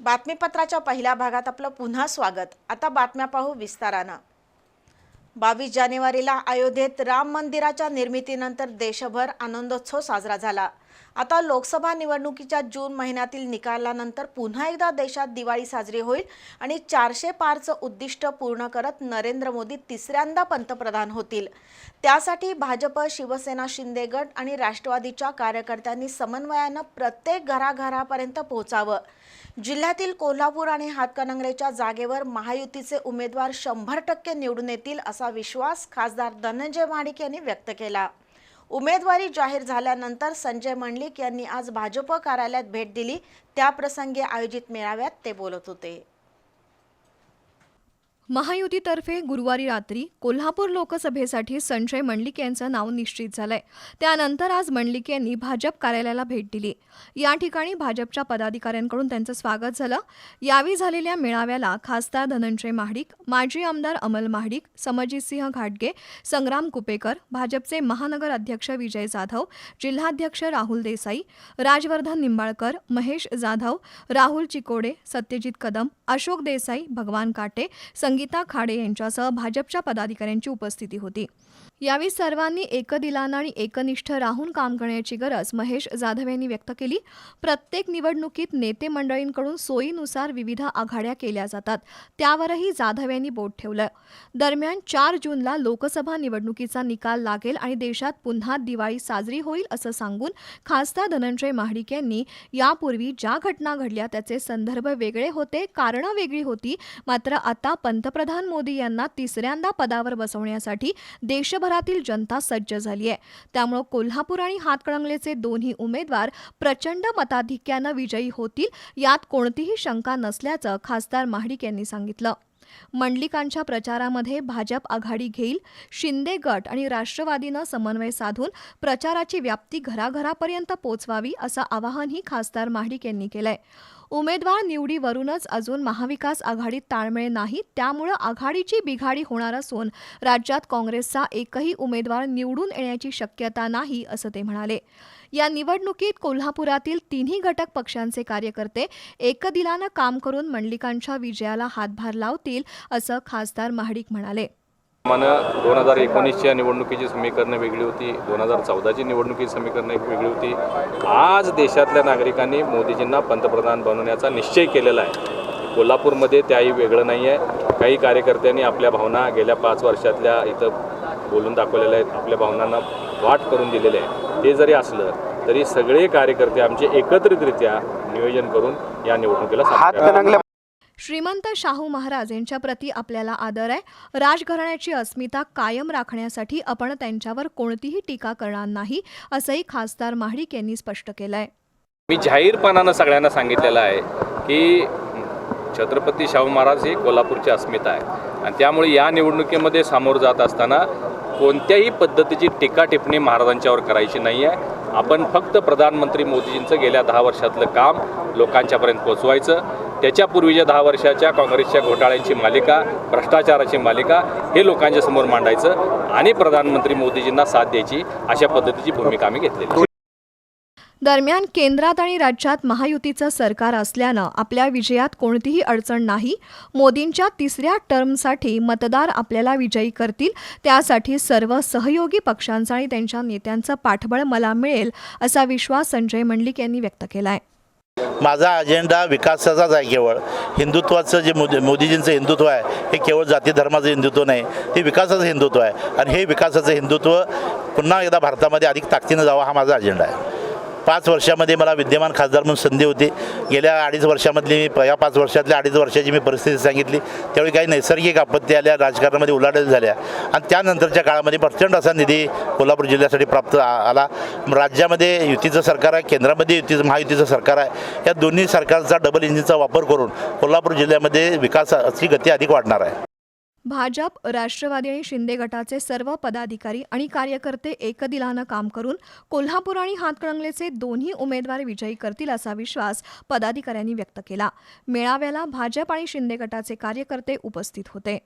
बातमीपत्राच्या पहिल्या भागात आपलं पुन्हा स्वागत. आता बातम्या पाहू विस्तारानं. बावीस जानेवारीला अयोध्येत राम मंदिराच्या निर्मितीनंतर देशभर आनंदोत्सव साजरा झाला. आता लोकसभा निवडणुकीच्या जून महिन्यातील निकालानंतर पुन्हा एकदा देशात दिवाळी साजरी होईल आणि चारशे पारचं उद्दिष्ट पूर्ण करत नरेंद्र मोदी तिसऱ्यांदा पंतप्रधान होतील. त्यासाठी भाजप शिवसेना शिंदे गट आणि राष्ट्रवादीच्या कार्यकर्त्यांनी समन्वयानं प्रत्येक घराघरापर्यंत पोहोचावं. जिल्ह्यातील कोल्हापूर आणि हातकणंगलेच्या जागेवर महायुतीचे उमेदवार शंभर टक्के निवडून येतील असा विश्वास खासदार धनंजय महाडिक यांनी व्यक्त केला. उमेदवारी जाहीर झाल्यानंतर संजय मंडलिक यांनी आज भाजप कार्यालयात भेट दिली. त्याप्रसंगी आयोजित मेळाव्यात ते बोलत होते. महायुतीतर्फे गुरुवारी रात्री कोल्हापूर लोकसभेसाठी संजय मंडलिक यांचं नाव निश्चित झालंय. त्यानंतर आज मंडलिक यांनी भाजप कार्यालयाला भेट दिली. या ठिकाणी भाजपच्या पदाधिकाऱ्यांकडून त्यांचं स्वागत झालं. यावेळी झालेल्या मेळाव्याला खासदार धनंजय महाडिक माजी आमदार अमल महाडिक समजितसिंह घाटगे संग्राम कुपेकर भाजपचे महानगर अध्यक्ष विजय जाधव जिल्हाध्यक्ष राहुल देसाई राजवर्धन निंबाळकर महेश जाधव राहुल चिकोडे सत्यजित कदम अशोक देसाई भगवान काटे संगीता खाडे यांच्यासह भाजपच्या पदाधिकाऱ्यांची उपस्थिती होती. यावेळी सर्वांनी एकदिलानं आणि एकनिष्ठ राहून काम करण्याची गरज महेश जाधव यांनी व्यक्त केली. प्रत्येक निवडणुकीत नेते मंडळींकडून सोयीनुसार विविध आघाड्या केल्या जातात. त्यावरही जाधव यांनी बोट ठेवलं. दरम्यान चार जूनला लोकसभा निवडणुकीचा निकाल लागेल आणि देशात पुन्हा दिवाळी साजरी होईल असं सांगून खासदार धनंजय महाडिक यांनी यापूर्वी ज्या घटना घडल्या त्याचे संदर्भ वेगळे होते कारणं वेगळी होती. मात्र आता पंतप्रधान मोदी यांना तिसऱ्यांदा पदावर बसवण्यासाठी शहरातील जनता सज्ज झाली आहे. त्यामुळं कोल्हापूर आणि हातकणंगलेचे दोन्ही उमेदवार प्रचंड मताधिक्यानं विजयी होतील यात कोणतीही शंका नसल्याचं खासदार महाडिक यांनी सांगितलं. मंडलिकांच्या प्रचारामध्ये भाजप आघाडी घेईल शिंदे गट आणि राष्ट्रवादीनं समन्वय साधून प्रचाराची व्याप्ती घराघरापर्यंत पोचवावी असं आवाहनही खासदार महाडिक यांनी केलंय. उमेदवार निवडीवरूनच अजून महाविकास आघाडीत ताळमेळ नाही त्यामुळं आघाडीची बिघाडी होणार असून राज्यात काँग्रेसचा एकही उमेदवार निवडून येण्याची शक्यता नाही असं ते म्हणाले. या निवडणुकीत कोल्हापुरातील तिन्ही घटक पक्षांचे कार्यकर्ते एकदिलानं काम करून मंडलिकांच्या विजयाला हातभार लावतील असं खासदार महाडिक म्हणाले. मानं दोन हजार एकोणीसच्या निवडणुकीची समीकरणं वेगळी होती. दोन हजार चौदाची निवडणुकीची समीकरणं एक वेगळी होती. आज देशातल्या नागरिकांनी मोदीजींना पंतप्रधान बनवण्याचा निश्चय केलेला आहे. कोल्हापूरमध्ये त्याही वेगळं नाही आहे काही कार्यकर्त्यांनी आपल्या भावना गेल्या पाच वर्षातल्या इथं बोलून दाखवलेल्या आहेत. आपल्या भावनांना वाट करून दिलेले आहे. ते जरी असलं तरी सगळे कार्यकर्ते आमचे एकत्रितरित्या नियोजन करून या निवडणुकीला श्रीमंत शाहू महाराज यांच्याप्रती आपल्याला आदर आहे. राजघराण्याची अस्मिता कायम राखण्यासाठी आपण त्यांच्यावर कोणतीही टीका करणार नाही असंही खासदार महाडिक यांनी स्पष्ट केलंय. मी जाहीरपणानं सगळ्यांना सांगितलेलं आहे की छत्रपती शाहू महाराज ही कोल्हापूरची अस्मिता आहे. आणि त्यामुळे या निवडणुकीमध्ये सामोरं जात असताना कोणत्याही पद्धतीची टीका टिप्पणी महाराजांच्यावर करायची नाही आहे. आपण फक्त प्रधानमंत्री मोदीजींचं गेल्या दहा वर्षातलं काम लोकांच्यापर्यंत पोचवायचं. त्याच्यापूर्वीच्या दहा वर्षाच्या काँग्रेसच्या घोटाळ्यांची मालिका भ्रष्टाचाराची मालिका हे लोकांच्या समोर मांडायचं आणि प्रधानमंत्री मोदीजींना साथ द्यायची अशा पद्धतीची भूमिका आम्ही घेतलेली दरम्यान केंद्रात आणि राज्यात महायुतीचं सरकार असल्यानं आपल्या विजयात कोणतीही अडचण नाही. मोदींच्या तिसऱ्या टर्मसाठी मतदार आपल्याला विजयी करतील. त्यासाठी सर्व सहयोगी पक्षांचा आणि त्यांच्या नेत्यांचं पाठबळ मला मिळेल असा विश्वास संजय मंडलिक यांनी व्यक्त केला आहे माझा अजेंडा विकासाचाच आहे केवळ. हिंदुत्वाचं जे मोदी मोदीजींचं हिंदुत्व आहे हे केवळ जाती धर्माचं हिंदुत्व नाही हे विकासाचं हिंदुत्व आहे. आणि हे विकासाचं हिंदुत्व पुन्हा एकदा भारतामध्ये अधिक ताकदीनं जावं हा माझा अजेंडा आहे. पाच वर्षामध्ये मला विद्यमान खासदार म्हणून संधी होती. गेल्या अडीच वर्षामधली मी या पाच वर्षातल्या अडीच वर्षाची मी परिस्थिती सांगितली. त्यावेळी काही नैसर्गिक आपत्ती आल्या राजकारणामध्ये उलाढाल झाल्या. आणि त्यानंतरच्या काळामध्ये प्रचंड असा निधी कोल्हापूर जिल्ह्यासाठी प्राप्त आला. राज्यामध्ये युतीचं सरकार आहे केंद्रामध्ये युतीचं महायुतीचं सरकार आहे. या दोन्ही सरकारचा डबल इंजिनचा वापर करून कोल्हापूर जिल्ह्यामध्ये विकासाची गती अधिक वाढणार आहे. भाजप राष्ट्रवादी आणि शिंदे गटाचे सर्व पदाधिकारी आणि कार्यकर्ते एकदिलानं काम करून कोल्हापूर आणि हातकणंगलेचे दोन्ही उमेदवार विजयी करतील असा विश्वास पदाधिकाऱ्यांनी व्यक्त केला. मेळाव्याला भाजप आणि शिंदे गटाचे कार्यकर्ते उपस्थित होते.